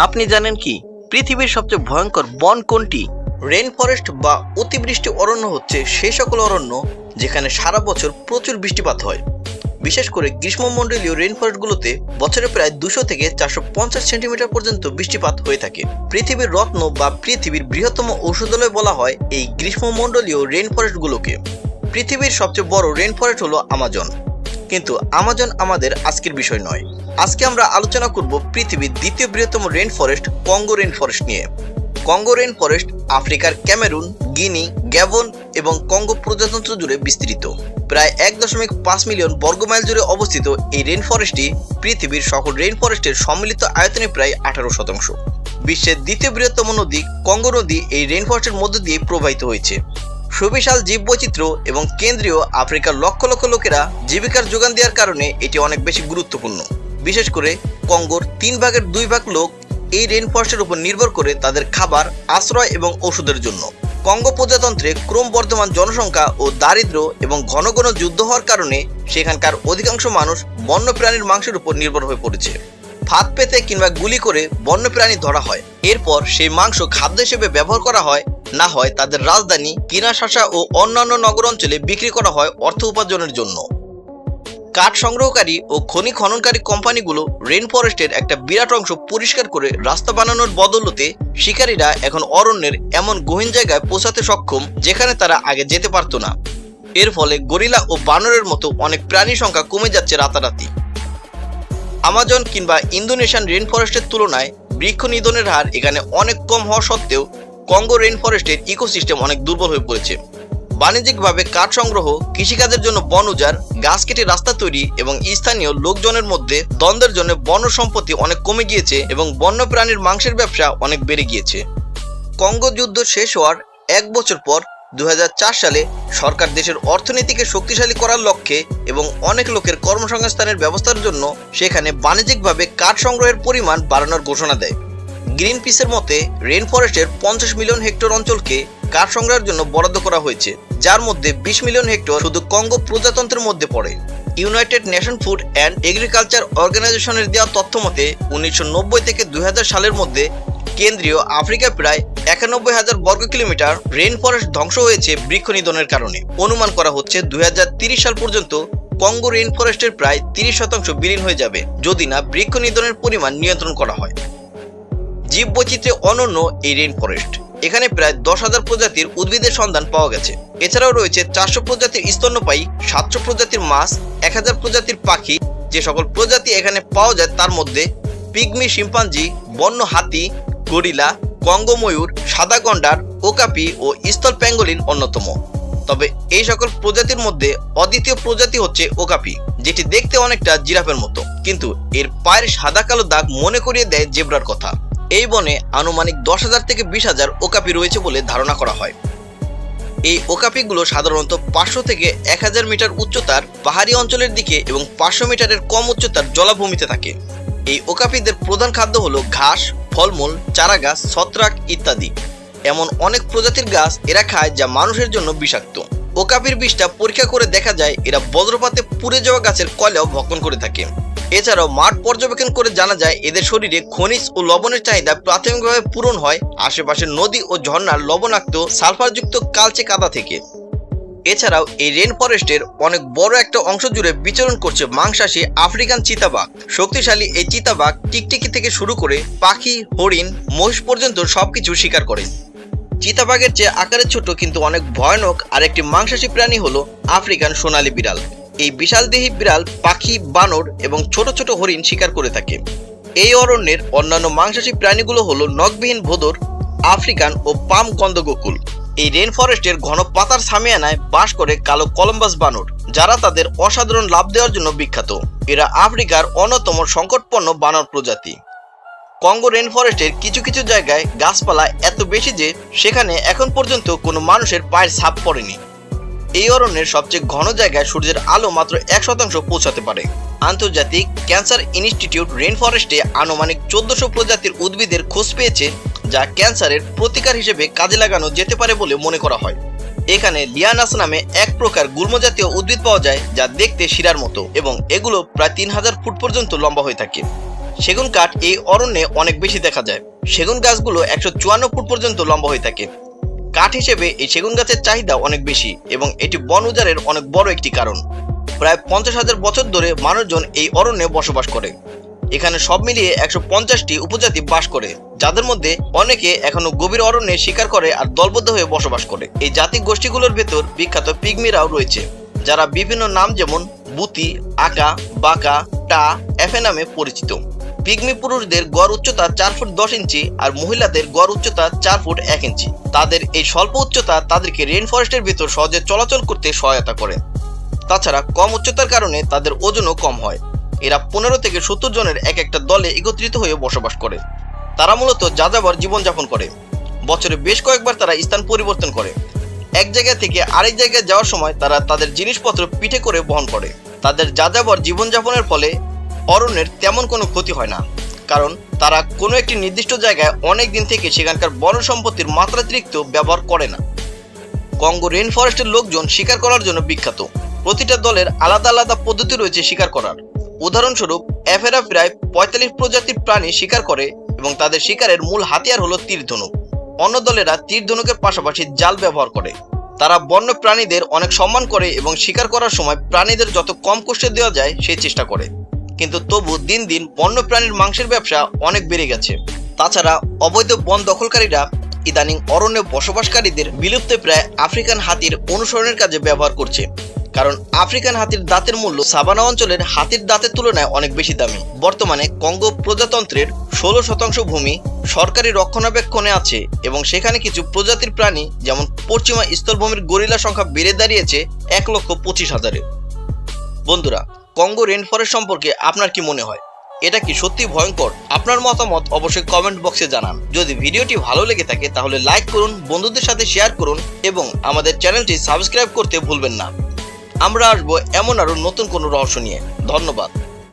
আপনি জানেন কি? পৃথিবীর সবচেয়ে ভয়ঙ্কর বন কোনটি? রেন ফরেস্ট বা অতিবৃষ্টি অরণ্য হচ্ছে সেই সকল অরণ্য যেখানে সারা বছর প্রচুর বৃষ্টিপাত হয়। বিশেষ করে গ্রীষ্মমণ্ডলীয় রেন ফরেস্টগুলোতে বছরে প্রায় দুশো থেকে চারশো পঞ্চাশ সেন্টিমিটার পর্যন্ত বৃষ্টিপাত হয়ে থাকে। পৃথিবীর রত্ন বা পৃথিবীর বৃহত্তম ঔষধালয় বলা হয় এই গ্রীষ্মমণ্ডলীয় রেন ফরেস্টগুলোকে পৃথিবীর সবচেয়ে বড় রেন ফরেস্ট হলো আমাজন। কিন্তু আমাজন আমাদের আজকের বিষয় নয়। আজকে আমরা আলোচনা করব পৃথিবীর দ্বিতীয় বৃহত্তম rain forest Congo rain forest নিয়ে। কঙ্গো রেন ফরেস্ট আফ্রিকার ক্যামেরুন গিনি গ্যাবন এবং কঙ্গো প্রজাতন্ত্র জুড়ে বিস্তৃত। প্রায় এক দশমিক পাঁচ মিলিয়ন বর্গমাইল জুড়ে অবস্থিত এই রেন ফরেস্টটি পৃথিবীর সকল রেন ফরেস্টের সম্মিলিত আয়তনে প্রায় আঠারো শতাংশ। বিশ্বের দ্বিতীয় বৃহত্তম নদী কঙ্গো নদী এই রেন ফরেস্টের মধ্য দিয়ে প্রবাহিত হয়েছে। সুবিশাল জীববৈচিত্র্য এবং কেন্দ্রীয় আফ্রিকার লক্ষ লক্ষ লোকেরা জীবিকার যোগান দেওয়ার কারণে এটি অনেক বেশি গুরুত্বপূর্ণ। বিশেষ করে কঙ্গোর তিন ভাগের দুই ভাগ লোক এই রেন ফরেস্টের উপর নির্ভর করে তাদের খাবার, আশ্রয় এবং ওষুধের জন্য। কঙ্গো প্রজাতন্ত্রে ক্রমবর্ধমান জনসংখ্যা ও দারিদ্র্য এবং ঘন ঘন যুদ্ধ হওয়ার কারণে সেখানকার অধিকাংশ মানুষ বন্যপ্রাণীর মাংসের উপর নির্ভর হয়ে পড়েছে। ফাঁদ পেতে কিংবা গুলি করে বন্যপ্রাণী ধরা হয়। এরপর সেই মাংস খাদ্য হিসেবে ব্যবহার করা হয় না হয় তাদের রাজধানী কিনাশাসা ও অন্যান্য নগর অঞ্চলে বিক্রি করা হয় অর্থ উপার্জনের জন্য। কাঠ সংগ্রহকারী ও খনি খননকারী কোম্পানিগুলো রেন ফরেস্টের একটা বিরাট অংশ পরিষ্কার করে রাস্তা বানানোর বদলতে শিকারীরা এখন অরণ্যের এমন গহীন জায়গায় পৌঁছাতে সক্ষম যেখানে তারা আগে যেতে পারতো না। এর ফলে গরিলা ও বানরের মতো অনেক প্রাণী সংখ্যা কমে যাচ্ছে রাতারাতি। আমাজন কিংবা ইন্দোনেশিয়ান রেন ফরেস্টের তুলনায় বৃক্ষ নিধনের হার এখানে অনেক কম হওয়া সত্ত্বেও কঙ্গো রেন ফরেস্টের ইকোসিস্টেম অনেক দুর্বল হয়ে পড়েছে। বাণিজ্যিকভাবে কাঠ সংগ্রহ, কৃষিকাজের জন্য বন উজাড়, গাছ কেটে রাস্তা তৈরি এবং স্থানীয় লোকজনের মধ্যে দ্বন্দ্বের জন্য বন্য সম্পত্তি অনেক কমে গিয়েছে এবং বন্যপ্রাণীর মাংসের ব্যবসা অনেক বেড়ে গিয়েছে। কঙ্গো যুদ্ধ শেষ হওয়ার এক বছর পর দু হাজার চার সালে সরকার দেশের অর্থনীতিকে শক্তিশালী করার লক্ষ্যে এবং অনেক লোকের কর্মসংস্থানের ব্যবস্থার জন্য সেখানে বাণিজ্যিকভাবে কাঠ সংগ্রহের পরিমাণ বাড়ানোর ঘোষণা দেয়। গ্রিন পিসের মতে রেন ফরেস্টের পঞ্চাশ মিলিয়ন হেক্টর অঞ্চলকে কাঠ সংগ্রহের জন্য বরাদ্দ করা হয়েছে, যার মধ্যে বিশ মিলিয়ন হেক্টর শুধু কঙ্গো প্রজাতন্ত্রের মধ্যে পড়ে। United Nation Food and Agriculture অর্গানাইজেশনের দেওয়া তথ্য মতে উনিশশো থেকে দুই সালের মধ্যে কেন্দ্রীয় আফ্রিকায় প্রায় একানব্বই হাজার বর্গ কিলোমিটার রেন ফরেস্ট ধ্বংস হয়েছে বৃক্ষ নিধনের কারণে। অনুমান করা হচ্ছে দুই সাল পর্যন্ত কঙ্গো রেন ফরেস্টের প্রায় তিরিশ শতাংশ বিলীন হয়ে যাবে, যদি না বৃক্ষ নিধনের পরিমাণ নিয়ন্ত্রণ করা হয়। জীববৈচিত্র্যে অনন্য এই রেন ফরেস্ট এখানে প্রায় দশ হাজার প্রজাতির উদ্ভিদের সন্ধান পাওয়া গেছে। এছাড়াও রয়েছে চারশো প্রজাতির স্তন্যপায়ী, সাতশো প্রজাতির মাছ, এক হাজার প্রজাতির পাখি। যে সকল প্রজাতি এখানে পাওয়া যায় তার মধ্যে পিগমি শিম্পাঞ্জি বন্য হাতি গরিলা, কঙ্গময়ূর, সাদা গন্ডার, ওকাপি ও স্থল প্যাঙ্গোলিন অন্যতম। তবে এই সকল প্রজাতির মধ্যে অদ্বিতীয় প্রজাতি হচ্ছে ওকাপি, যেটি দেখতে অনেকটা জিরাফের মতো। কিন্তু এর পায়ের সাদা কালো দাগ মনে করিয়ে দেয় জেব্রার কথা। এই বনে আনুমানিক দশ হাজার থেকে বিশ হাজার ওকাপি রয়েছে বলে ধারণা করা হয়। এই ওকাপিগুলো সাধারণত পাঁচশো থেকে এক হাজার মিটার উচ্চতার পাহাড়ি অঞ্চলের দিকে এবং পাঁচশো মিটারের কম উচ্চতার জলাভূমিতে থাকে। এই ওকাপিদের প্রধান খাদ্য হলো ঘাস, ফলমূল, চারাগাছ, ছত্রাক ইত্যাদি। এমন অনেক প্রজাতির গাছ এরা খায় যা মানুষের জন্য বিষাক্ত। ওকাপির বিষটা পরীক্ষা করে দেখা যায় এরা বজ্রপাতে পুড়ে যাওয়া গাছের কয়লাও ভক্ষণ করে থাকে। এছাড়াও মাঠ পর্যবেক্ষণ করে জানা যায়, এদের শরীরে খনিজ ও লবণের চাহিদা প্রাথমিকভাবে পূরণ হয়। আশেপাশের নদী ও ঝর্ণার লবণাক্ত সালফারযুক্ত কালচে কাদা থেকে। এছাড়াও এই রেন ফরেস্টের অনেক বড় একটা অংশ জুড়ে বিচরণ করছে মাংসাশী আফ্রিকান চিতাবাঘ। শক্তিশালী এই চিতাবাঘ টিকটিকি থেকে শুরু করে পাখি, হরিণ, মহিষ পর্যন্ত সবকিছু শিকার করে। চিতাবাঘের চেয়ে আকারে ছোট কিন্তু অনেক ভয়ানক আর একটি মাংসাশী প্রাণী হলো আফ্রিকান সোনালী বিড়াল। এই বিশালদেহী বিড়াল পাখি, বানর এবং ছোট ছোট হরিণ শিকার করে থাকে। এই অরণ্যের অন্যান্য মাংসাশী প্রাণীগুলো হলো নখবিহীন ভোদর, আফ্রিকান ও পাম গন্ধগোকুল। এই রেন ফরেস্টের ঘন পাতার সামিয়ানায় বাস করে কালো কলম্বাস বানর, যারা তাদের অসাধারণ লাভ দেওয়ার জন্য বিখ্যাত। এরা আফ্রিকার অন্যতম সংকটপন্ন বানর প্রজাতি। কঙ্গো রেন ফরেস্টের কিছু কিছু জায়গায় গাছপালা এত বেশি যে সেখানে এখন পর্যন্ত কোনো মানুষের পায়ের ছাপ পড়েনি। এই অরণ্যের সবচেয়ে ঘন জায়গায় সূর্যের আলো মাত্র এক শতাংশ পৌঁছাতে পারে। আন্তর্জাতিক ক্যান্সার ইনস্টিটিউট রেন ফরেস্টে আনুমানিক চোদ্দশো প্রজাতির উদ্ভিদের খোঁজ পেয়েছে, যা ক্যান্সারের প্রতিকার হিসেবে কাজে লাগানো যেতে পারে বলে মনে করা হয়। এখানে লিয়ানাস নামে এক প্রকার গুল্মজাতীয় উদ্ভিদ পাওয়া যায়, যা দেখতে শিরার মতো এবং এগুলো প্রায় তিন হাজার ফুট পর্যন্ত লম্বা হয়ে থাকে। সেগুন কাঠ এই অরণ্যে অনেক বেশি দেখা যায়। সেগুন গাছগুলো একশো চুয়ান্ন ফুট পর্যন্ত লম্বা হয়ে থাকে। কাঠ হিসেবে এই সেগুন গাছের চাহিদা অনেক বেশি এবং এটি বন উজাড়ের অনেক বড় একটি কারণ। প্রায় পঞ্চাশ হাজার বছর ধরে মানুষজন এই অরণ্যে বসবাস করে। এখানে সব মিলিয়ে একশো পঞ্চাশটি উপজাতি বাস করে, যাদের মধ্যে অনেকে এখনও গভীর অরণ্যে শিকার করে আর দলবদ্ধ হয়ে বসবাস করে। এই জাতি গোষ্ঠীগুলোর ভেতর বিখ্যাত পিগমিরাও রয়েছে, যারা বিভিন্ন নাম যেমন বুতি, আকা, বাকা, টা, এফে নামে পরিচিত। পিগমি পুরুষদের গড় উচ্চতা চার ফুট দশ ইঞ্চি আর মহিলাদের গড় উচ্চতা চার ফুট এক ইঞ্চি। তাদের এই স্বল্প উচ্চতা তাদেরকে রেন ফরেস্টের ভিতর সহজে চলাচল করতে সহায়তা করে। তাছাড়া কম উচ্চতার কারণে তাদের ওজনও কম হয়। এরা পনেরো থেকে সত্তর জনের এক একটা দলে একত্রিত হয়ে বসবাস করে। তারা মূলত যাযাবর জীবনযাপন করে। বছরে বেশ কয়েকবার তারা স্থান পরিবর্তন করে। এক জায়গা থেকে আরেক জায়গায় যাওয়ার সময় তারা তাদের জিনিসপত্র পিঠে করে বহন করে। তাদের যাযাবর জীবনযাপনের ফলে অরণ্যের তেমন কোনো ক্ষতি হয় না, কারণ তারা কোনো একটি নির্দিষ্ট জায়গায় অনেক দিন থেকে সেখানকার বন সম্পত্তির মাত্রাতিরিক্ত ব্যবহার করে না। কঙ্গো রেন ফরেস্টের লোকজন শিকার করার জন্য বিখ্যাত। প্রতিটা দলের আলাদা আলাদা পদ্ধতি রয়েছে শিকার করার। উদাহরণস্বরূপ এফেরা প্রায় পঁয়তাল্লিশ প্রজাতির প্রাণী শিকার করে এবং তাদের শিকারের মূল হাতিয়ার হলো তীর ধনুক অন্য দলেরা তীর ধনুকের পাশাপাশি জাল ব্যবহার করে। তারা বন্য প্রাণীদের অনেক সম্মান করে এবং শিকার করার সময় প্রাণীদের যত কম কষ্টে দেওয়া যায় সেই চেষ্টা করে। কিন্তু তবু দিন দিন বন্য প্রাণীর মাংসের ব্যবসা অনেক বেড়ে গেছে। তাছাড়া অবৈধ বন দখলকারীরা ইদানিং অরণ্যে বসবাসকারীদের বিলুপ্তে প্রায় আফ্রিকান হাতির অনুসরণের কাজে ব্যবহার করছে। কারণ আফ্রিকান হাতির দাঁতের মূল্য সাবানা অঞ্চলের হাতির দাঁতের তুলনায় অনেক বেশি দামি। বর্তমানে কঙ্গো প্রজাতন্ত্রের ষোলো শতাংশ ভূমি সরকারি রক্ষণাবেক্ষণে আছে এবং সেখানে কিছু প্রজাতির প্রাণী যেমন পশ্চিমা স্থলভূমির গরিলা সংখ্যা বেড়ে দাঁড়িয়েছে এক লক্ষ পঁচিশ হাজারে। বন্ধুরা কঙ্গো রেন ফরেস্ট সম্পর্কে আপনার কি মনে হয়? এটা কি সত্যি ভয়ঙ্কর? আপনার মতামত অবশ্যই কমেন্ট বক্সে জানান। যদি ভিডিওটি ভালো লেগে থাকে, তাহলে লাইক করুন, বন্ধুদের সাথে শেয়ার করুন এবং আমাদের চ্যানেলটি সাবস্ক্রাইব করতে ভুলবেন না। আমরা আসব এমন আরও নতুন কোনো রহস্য নিয়ে। ধন্যবাদ।